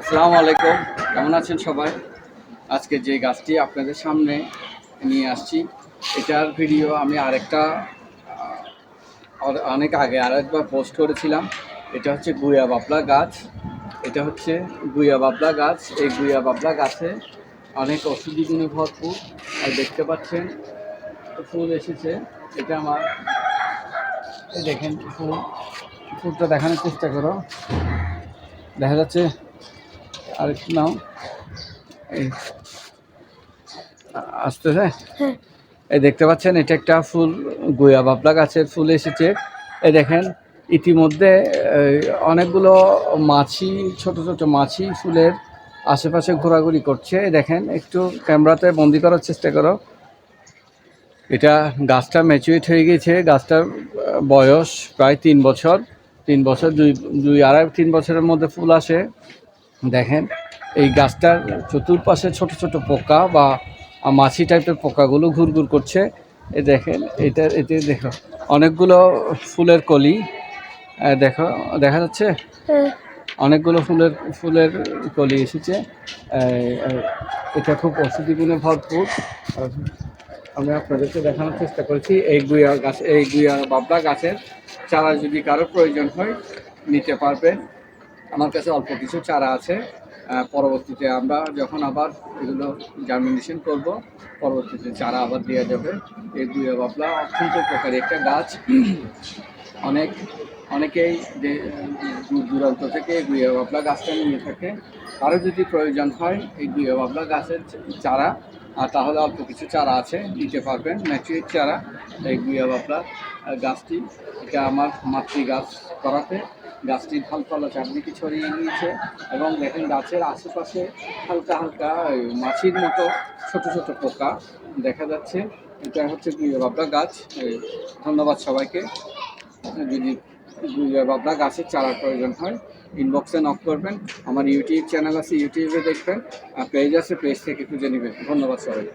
আসসালামু আলাইকুম। কেমন আছেন সবাই? আজকে যে গাছটি আপনাদের সামনে নিয়ে আসছি, এটার ভিডিও আমি আরেকটা অনেক আগে আরেকবার পোস্ট করেছিলাম। এটা হচ্ছে গুয়া বাবলা গাছ। এটা হচ্ছে গুয়া বাবলা গাছ। এই গুয়া বাবলা গাছে অনেক ওষুধি গুণে ভরপুর। আর দেখতে পাচ্ছেন ফুল এসেছে। এটা আমার দেখেন, ফুল। ফুলটা দেখানোর চেষ্টা করো। দেখা যাচ্ছে আরেকটু নাও। এই আসতেছে? এই দেখতে পাচ্ছেন এটা একটা ফুল গুয়া বাবলা গাছের ফুল এসেছে। এই দেখেন ইতিমধ্যে অনেকগুলো মাছি ছোট ছোট মাছি ফুলের আশেপাশে ঘোরাঘুরি করছে। দেখেন একটু ক্যামেরাতে বন্দি করার চেষ্টা করো। এটা গাছটা ম্যাচুরেট হয়ে গেছে গাছটার বয়স প্রায় তিন বছর। তিন বছর দুই দুই আড়াই তিন বছরের মধ্যে ফুল আসে। দেখেন এই গাছটার চতুর্পাশে ছোট ছোট পোকা বা মাছি টাইপের পোকাগুলো ঘুরঘুর করছে। এ দেখেন এটা এতে দেখো অনেকগুলো ফুলের কলি। দেখো দেখা যাচ্ছে? অনেকগুলো ফুলের ফুলের কলি এসেছে। এটা খুব ওষুধি গুণে ভরপুর। আমি আপনাদেরকে দেখানোর চেষ্টা করেছি এই গুয়া গাছ এই গুয়া বাবলা গাছের চারা যদি কারও প্রয়োজন হয় নিতে পারবেন। আমার কাছে অল্প কিছু চারা আছে। পরবর্তীতে আমরা যখন আবার এগুলো জার্মিনেশন করব, পরবর্তীতে চারা আবার দেওয়া যাবে। এই গুয়া বাবলা অত্যন্ত উপকারী একটা গাছ। অনেক, অনেকেই যে দূর দূরান্ত থেকে এই গুয়া বাবলা গাছটা নিয়ে থাকে কারও যদি প্রয়োজন হয় এই গুয়া বাবলা গাছের চারা, আর তাহলে অল্প কিছু চারা আছে নিতে পারবেন ম্যাচুরিট চারা। এই গুয়া বাবলা গাছটি, এটা আমার মাতৃ গাছ করাতে। গাছটি ঢালতলা চারদিকে ছড়িয়ে গিয়েছে এবং দেখেন গাছের আশেপাশে হালকা হালকা মাছির মতো ছোট ছোট পোকা দেখা যাচ্ছে। এটা হচ্ছে বাবলা গাছ। ধন্যবাদ সবাইকে। যদি বাবলা গাছের চারার প্রয়োজন হয় ইনবক্সে নক করবেন। আমার ইউটিউব চ্যানেল আছে, ইউটিউবে দেখবেন। আর পেজ আছে পেজ থেকে খুঁজে নেবেন। ধন্যবাদ সবাই